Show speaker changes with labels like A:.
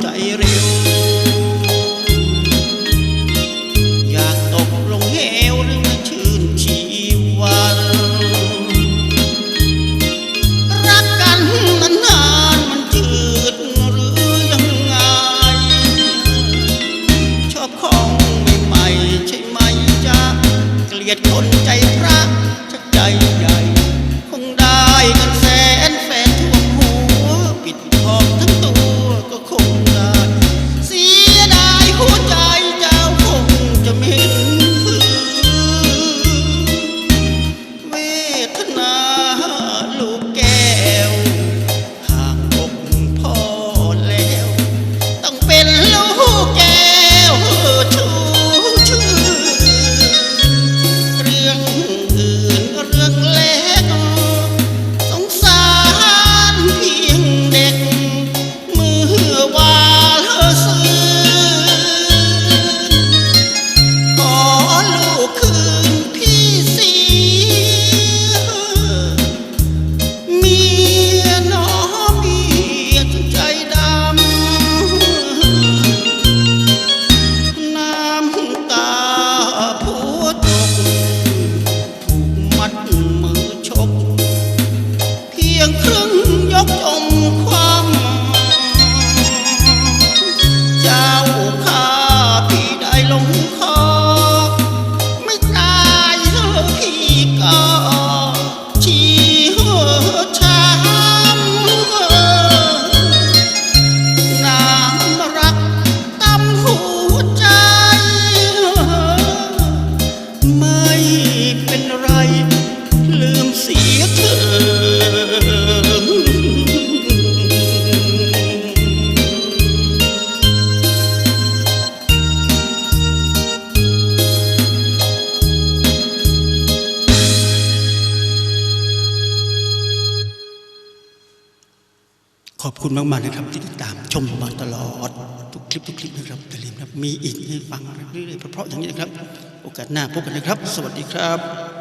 A: ใจเร็ว อยากตกลงเหวหรือชื่นชีวัน รักกันนานมันจืดหรือยังไง ชอบของใหม่ใช่ไหมจ๊ะเกลียดคนใจพระ ไม่เป็นไร ลืมเสียเธอ ขอบคุณมาก ๆ นะครับที่ติดตามชมมาตลอด คลิปทุกคลิปนะครับอย่าลืมครับมีอีกให้ฟังเรื่อยๆเพราะๆอย่างนี้นะครับ โอกาสหน้าพบกันนะครับ สวัสดีครับ